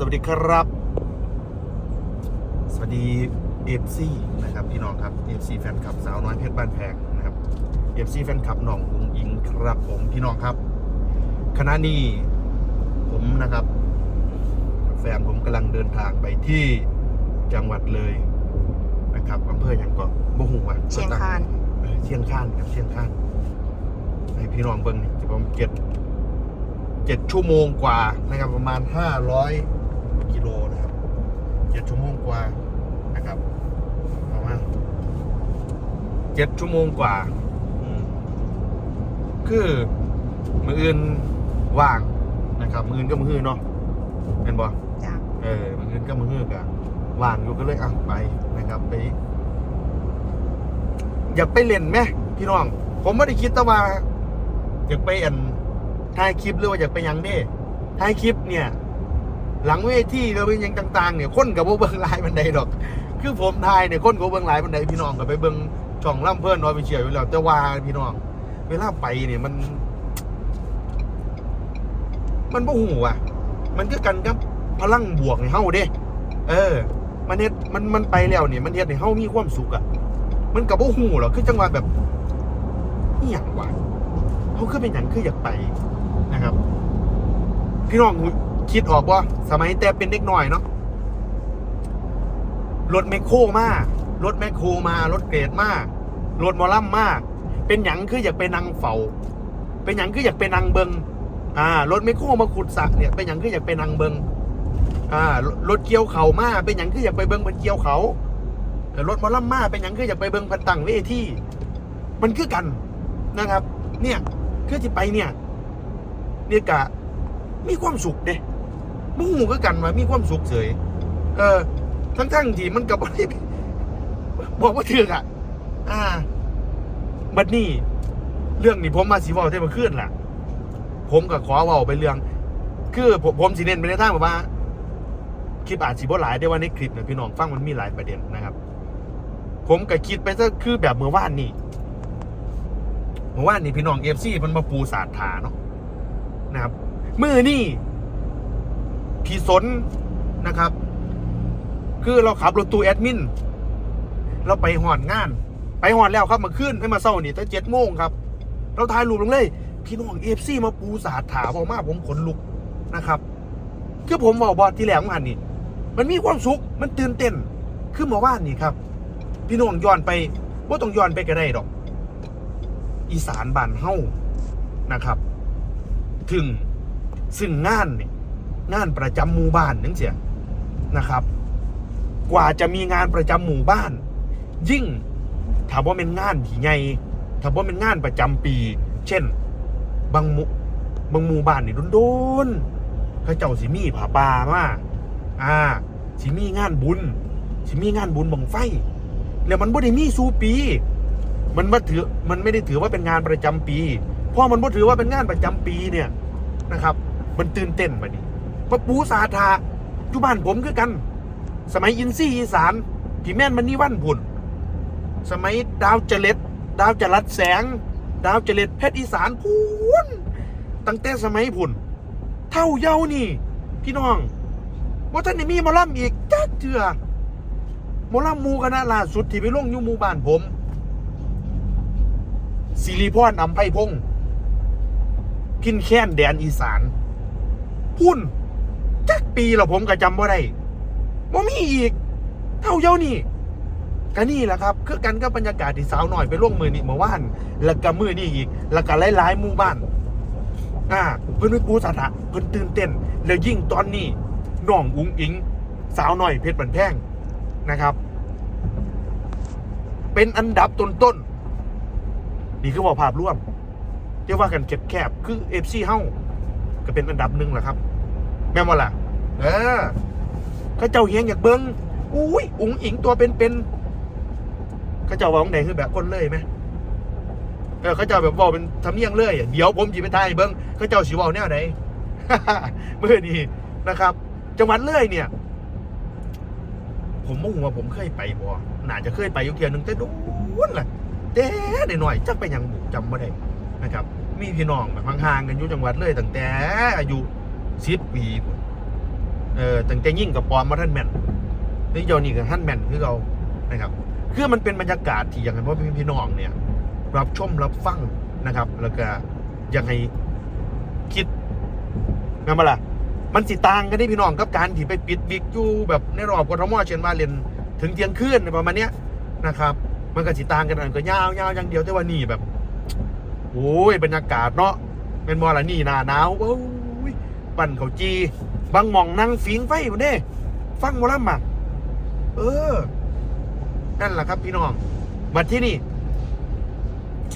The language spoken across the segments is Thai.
สวัสดีครับ สวัสดีเอฟซีนะครับพี่น้องครับเอฟซีแฟนคลับสาวน้อยเพชรบ้านแพงนะครับเอฟซีแฟนคลับน้องอุงอิงครับผมพี่น้องครับขณะนี้ผมนะครับ แฟนผมกำลังเดินทางไปที่จังหวัดเลยนะครับอำเภออย่างเกาะบ่หูอะเชียงคานเออเชียงคานครับเชียงคานให้พี่น้องเบิ้งนี่จะประมาณเจ็ดเจ็ดชั่วโมงกว่านะครับประมาณห้าร้อย กิโลนะครับเจ็ดชั่วโมงกว่านะครับประมาณเจ็ดชั่วโมงกว่าอืมคือมืออื่นว่างนะครับ มืออื่นก็มืออื่นเนาะเห็นบ่จ้ะเออมืออื่นก็มืออื่นกะว่างอยู่ก็เลยอะไปนะครับไป อยากไปเล่นไหมพี่น้อง ผมไม่ได้คิดแต่ว่าอยากไปอันถ่ายคลิปหรือว่าอยากไปหยังเด้ถ่ายคลิปเนี่ย หลังเวทีหรือเป็นยังต่างๆเนี่ยคนกับพว่าเบิ้งลายบันไดดอก คือผมถ่ายเนี่ยคนกับเบิ้งลายบันไดพี่น้องก็ไปเบิ้งช่องล่ำเพื่อนน้อยไปเชียร์อยู่แล้วแต่ว่าพี่น้อง เวลาไปเนี่ยมัน มันบ่หูอะ มันก็กันกับพลังบวกในเฮาเด้ เออ มันเฮ็ดมันมันไปแล้วเนี่ยมันเฮ็ดให้เฮามีความสุขอะ มันกับว่หูหรอกคือจังหวะแบบนี่อย่างวะเขาคือเป็นอย่างคืออยากไปนะครับ พี่น้อง คิดออกว่าสมัยแต่เป็นเด็กหน่อยเนาะรถแมคโครมารถแมคโครมารถเกรดมารถมอลลัมมาก เป็นอย่างคืออยากไปนั่งเฝ้า เป็นอย่างคืออยากไปนั่งเบิงอ่ารถแมคโครมาขุดสระเนี่ยเป็นอย่างคืออยากไปนั่งเบิงอ่ารถเกี่ยวเขามาเป็นอย่างคืออยากไปเบิงมันเกี่ยวเขาแต่รถมอลำมาเป็นหยังคืออยากไปเบิงพันตังเวที่มันคือกันนะครับ เนี่ยคือที่ไปเนี่ยเนี่ยกะมีความสุขเด้ มูหูคือกันว่ามีความสุขเฉยเออ ทั้งทั้งๆที่มันกับบ่ได้บอกว่าเถือกอะ อ่า บัดนี้ เรื่องนี้ผมมาสีวอลได้มาขึ้นล่ะ ผมก็ขอว่าไปเรื่อง คือผมผมสีเน้นไปในทางแบบว่า คลิปอาจสิบ่หลายได้ว่าในคลิปนะพี่น้องฟังมันมีหลายประเด็นนะครับ ผมก็คิดไปซะคือแบบเมื่อวานนี่เมื่อวานนี่พี่น้องเอฟซีมันมาปูสาดถาเนาะนะครับมือนี่ พี่สนนะครับ คือเราขับรถตู้แอดมินเราไปหอนงาน ไปหอนแล้วครับมาขึ้นให้มาเศร้านี่ตั้งเจ็ดโมงครับ เราถ่ายรูปลงเลย พี่น้องเอฟซีมาปูสาดถาบอกมากผมขนลุกนะครับคือผมบอกบอที่แหลงมันนี่ มันมีความสุขมันตื่นเต้นคือเมื่านนี่ครับ พี่น้องย้อนไปว่าต้องย้อนไปก็ได้ดอก อีสานบ้านเฮ้านะครับ ถึงซึ่งงานเนี่ย งานประจำหมู่บ้านนั่นเสียนะครับ กว่าจะมีงานประจำหมู่บ้าน ยิ่งถ้าว่าเป็นงานที่ใหญ่ถ้าว่าเป็นงานประจำปี เช่น บางหมู่บางหมู่บ้านนี่โดนๆเขาเจ้าสิมีผาป่ามาอ่าสิมีงานบุญสิมีงานบุญบังไฟ แล้วมันบ่ได้มีสู่ปี มันมาถือมันไม่ได้ถือว่าเป็นงานประจำปีเพราะมันบ่ถือว่าเป็นงานประจำปีเนี่ยนะครับ มันตื่นเต้นมาดิ มาปูสาธาอยู่บ้านผมคือกัน สมัยอินซี่อีสานพี่แม่นมันนี่วันพุ่นสมัยดาวเจริญดาวจรัสแสง ดาวเจริญเพชรอีสานพูนตั้งแต่สมัยพุ่นเท่าเย้านี่ พี่น้องว่าท่านนี่มีมอลำอีกจักเถื่อมอลำมูคณะล่าสุดที่ไปลงอยูหมู่บ้านผมสิริพรอำไพพงพินแค้นแดนอีสานพุ่น จักปีแล้วผมก็จำว่าได้บ่มีอีก เท่าเย้านี่ก็นี่แหละครับ คือกันกับบรรยากาศที่สาวหน่อยไปลงมือนี่เมื่อวานแล้วก็มือนี่อีก แล้วก็หลายๆหมู่บ้าน อ่าเพิ่นไปปูสถาเพิ่นตื่นเต้น แล้วยิ่งตอนนี้น้องอุ้งอิง สาวหน่อยเพชรบันแพงนะครับ เป็นอันดับต้นๆนี่คือบอกภาพร่วมเรียกว่ากันเก็บแคบคือเอฟซีเฮ้าก็เป็นอันดับหนึ่งแหละครับ ม่นบ่ล่ะเออเขาเจ้าเฮียงอยากเบิ้งอุ้ยอุ๋งอิงตัวเป็นๆเขาเจ้าว่าของไหนคือแบบคนเลยไหมเออเขาเจ้าแบบบอกเป็นทำเนียงเลยอะเดี๋ยวผมจีไปทายเบิ้งเขาเจ้าสีบอกแนวไหนเมื่อนี้นะครับ จังหวัดเลยเนี่ย ผมมุ่งว่าผมเคยไปบ่น่าจะเคยไปอยู่เทียหนึงแต่โดนล่ะแต่หน่อยๆจักไปยังบุจำไม่ได้นะครับ มีพี่น้องแบบห่างๆกันอยู่จังหวัดเลยตั้งแต่อายุ สิบปีพุ่นเออตั้งแต่ยิ่งกับปอมมาท่านแมนนี่เจ้านี่กับท่านแมนคือเรานะครับ คือมันเป็นบรรยากาศที่อย่างนั้นว่าพี่พี่น้องเนี่ย รับชมรับฟังนะครับ แล้วก็ยังไงคิดงั้นมาล่ะมันสิต่างกันที่พี่น้องกับการที่ไปปิดวิกอยู่แบบในรอบกทมเช่นว่าเรียนถึงเที่ยงคืนประมาณเนี้ยนะครับ มันก็สิต่างกันอันก็ยาวยาวอย่างเดียวแต่ว่านี่แบบโอ้ยบรรยากาศเนาะเป็นมอละนี่หนาหนาวโอ้ ปั่นเขาจี บางหมองนั่งฟิงไฟมันเด้ ฟังหมอลำอะเออ นั่นแหละครับพี่น้องมาที่นี่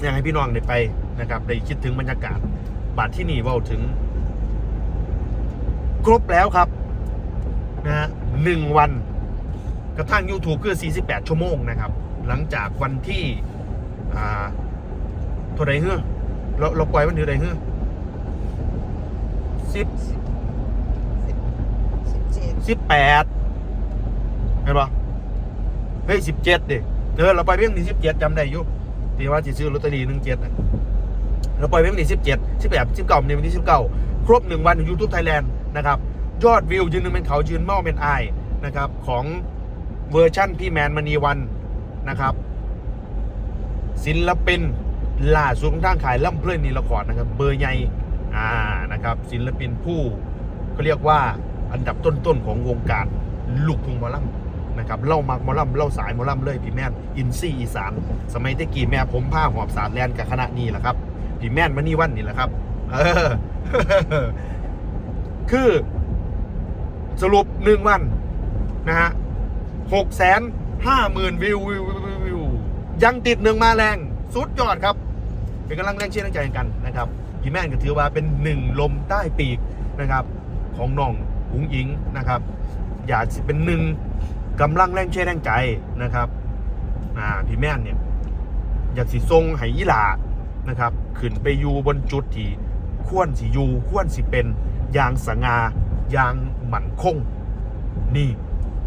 อยากให้พี่น้องได้ไปนะครับ ได้คิดถึงบรรยากาศบัดที่นี่ว่าถึง ครบแล้วครับนะฮะหนึ่งวัน กระทั่ง YouTube คือ 48 ชั่วโมงนะครับ หลังจากวันที่ อ่าเท่าไรเฮ้อเราเราปล่อยวันที่เท่าไรเฮ้อ สิบสิบสิบเจ็ดสิบแปดเห็นปะเฮ้ยสิบเจ็ดดิเออเราไปเพียงที่สิบเจ็ดจำได้อยู่ที่ว่าจะซื้อลอตเตอรี่หนึ่งเจ็ดเราไปเพียงที่สิบเจ็ดสิบแปดสิบเก้าในวันที่สิบเก้าครบหนึ่งวันของยูทูบไทยแลนด์นะครับ ยอดวิวยืนหนึ่งเป็นเขายืนเมาเป็นไอายนะครับ ของเวอร์ชั่นพี่แมนมณีวันนะครับศิลปินล่าสุดของทางขายล่ำเพลินนี่ละครนะครับ เบอร์ใหญ่ อ่านะครับศิลปินผู้เขาเรียกว่าอันดับต้นๆของวงการลูกทุ่งมอลำนะครับเล่ามักมอลำเล่าสายมอลำเลยพี่แม่นอินซี่อีสานสมัยตะกี้แม่ผมผ้าหอบสารแลนกับคณะนี้แหละครับพี่แม่นมานี่วันนี่แหละครับเออคือสรุปหนึ่งวันนะฮะหกแสนห้าหมื่นวิววิววิววิววิวยังติดหนึ่งมาแรง สุดยอดครับ เป็นกำลังแรงเชียร์แรงใจกันนะครับ พี่แม่นก็ถือว่าเป็นหนึ่งลมใต้ปีกนะครับของน้องหุงอิงนะครับ อยากเป็นหนึ่งกำลังแรงเชียร์แรงใจนะครับอ่าพี่แม่นเนี่ยอยากสิทรงไหยีหลานะครับขึ้นไปอยู่บนจุดที่ควรสิอยู่ควรสิเป็นยางสง่ายางหมั่นคงนี่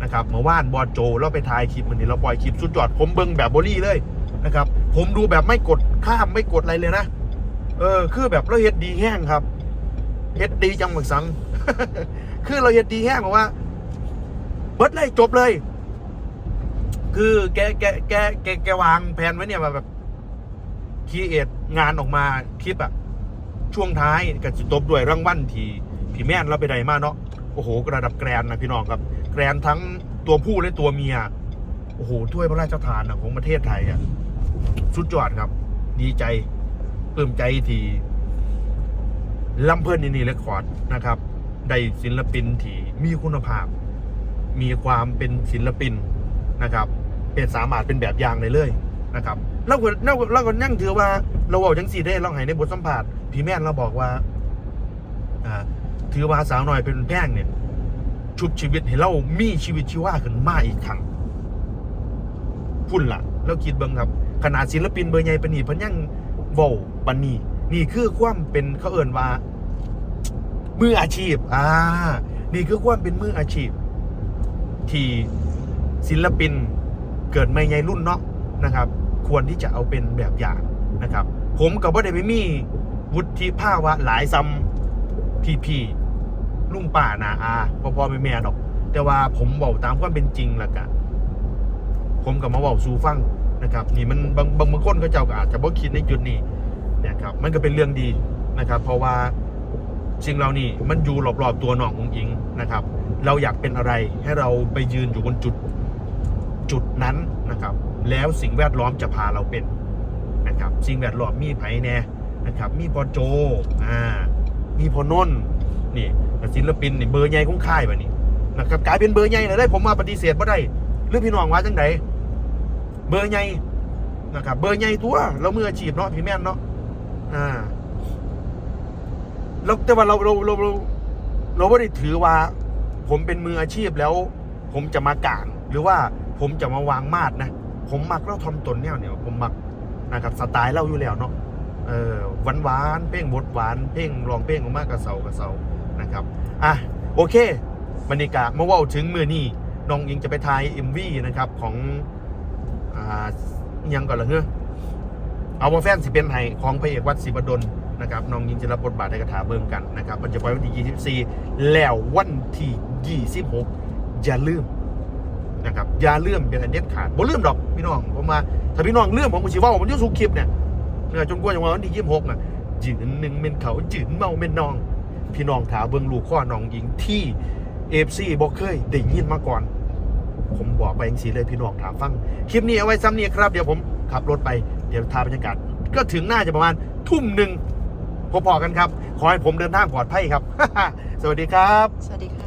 นะครับเมื่อวานบอลโจเราไปถ่ายคลิปมันนี่เราปล่อยคลิปสุดยอดผมเบิ่งแบบบอลี่เลยนะครับ ผมดูแบบไม่กดข้ามไม่กดอะไรเลยนะ เออ คือแบบเราเฮ็ดดีแห้งครับเฮ็ดดีจังหวัดสัง คือเราเฮ็ดดีแห้งบอกว่าเบิดเลยจบเลย คือแกแกแกแกแกวางแผนไว้เนี่ยแบบคีเอทงานออกมาคลิปอะช่วงท้ายกับจิตบด้วยรางวัลที่พี่แม่นเราไปไหนมาเนาะโอ้โหระดับแกรนนะพี่น้องครับ แกรนทั้งตัวผู้และตัวเมียโอ้โหถ้วยพระราชทานนะของประเทศไทยอะสุดยอดครับ ดีใจ ปลื้มใจที่ลำเพิ่นนี่เรคคอร์ดนะครับได้ศิลปินที่มีคุณภาพ มีความเป็นศิลปินนะครับ เป็นสามารถเป็นแบบอย่างเลยเลยนะครับแล้วก็แล้วก็แล้วก็ยั่งถือว่าเราเอาจังสีได้เราให้ในบทสัมภาษณ์พี่แม่นเราบอกว่าอ่าถือว่าสาวหน่อยเป็นแพงเนี่ยชุบชีวิตให้เรามีชีวิตชีวาขึ้นมาอีกครั้งพุ่นละแล้วคิดเบิ่งครับขนาดศิลปินเบอร์ใหญ่ปานนีพิ่นยัง เว้าปานนี้นี่คือความเป็นเขาเอิ้นว่ามืออาชีพ อ่า นี่คือความเป็นมืออาชีพ ที่ศิลปินเกิดไม่ใหญ่รุ่นเนาะนะครับ ควรที่จะเอาเป็นแบบอย่างนะครับ ผมกับว่าได้ไปมีวุฒิภาวะหลายซ้ำพี่พี่ลุงป่านาอาพ่อพ่อแม่แม่ดอก แต่ว่าผมบอกตามความเป็นจริงละกันผมกับมาบอกสูฟัง นะครับนี่มันบางบางบางคนเขาเจ้าก็อาจจะบ่คิดในจุดนี้นะครับมันก็เป็นเรื่องดีนะครับ เพราะว่าสิ่งเหล่านี้มันอยู่รอบๆตัวน้ององอิงนะครับ เราอยากเป็นอะไรให้เราไปยืนอยู่บนจุดจุดนั้นนะครับ แล้วสิ่งแวดล้อมจะพาเราเป็นนะครับ สิ่งแวดล้อมมีไผแน่นะครับ มีพอโจอ่ามีพอนนนี่ศิลปินนี่เบอร์ใหญ่ของค่ายแบบนี้นะครับกลายเป็นเบอร์ใหญ่เลยได้ผมมาปฏิเสธไม่ได้หรือพี่น้องว่าจังได เบอร์ใหญ่นะครับเบอร์ใหญ่ตัวเรามืออาชีพเนาะพี่แม่นเนาะอ่าแล้วแต่ว่าเราเราเราเราเราไม่ได้ถือว่า ผมเป็นมืออาชีพแล้ว ผมจะมากาง หรือว่าผมจะมาวางมาดนะผมมักเล่าทอมตนเนี่ยเนี่ยผมมักนะครับสไตล์เล่าอยู่แล้วเนาะเออหวานหวานๆเพลงบทหวานเพลงรองเพลงออกมากระเซากระเซานะครับอะโอเคบรรยากาศเมื่อว่าถึงมือนี้น้องยิงจะไปถ่ายเอ็มวีนะครับของ อ่ายังก่อนเหรอเฮ้อเอามาแฟนสิเป็นไห้ของพระเอกวัดศิบดลนะครับน้องยิงจะรับบทบาทในกระถาเบิ่งกันนะครับมันจะปล่อยวันที่ 24 แล้ววันที่ 26 อย่าลืมนะครับอย่าลืมเป็นอันเด็ดขาดบ่ลืมดอกพี่น้องผมมาถ้าพี่น้องลืมผมก็สิว่าผมจะสุคลิปเนี่ยเนี่ยจนกว่าจะวันที่ 26 น่ะจืนหนึ่งเป็นเขาจืนเมาเป็นน้อง พี่น้องถาเบิ่งลูกข้อน้องหญิงที่ FC บ่เคยได้ยินมาก่อน ผมบอกไปเองสีเลยพี่น้องถามฟัง คลิปนี้เอาไว้ซ้ำนี่ครับ เดี๋ยวผมขับรถไปเดี๋ยวทาบรรยากาศ ก็ถึงน่าจะประมาณทุ่มหนึ่งพอกันครับ ขอให้ผมเดินทางปลอดภัยครับ สวัสดีครับ สวัสดีค่ะ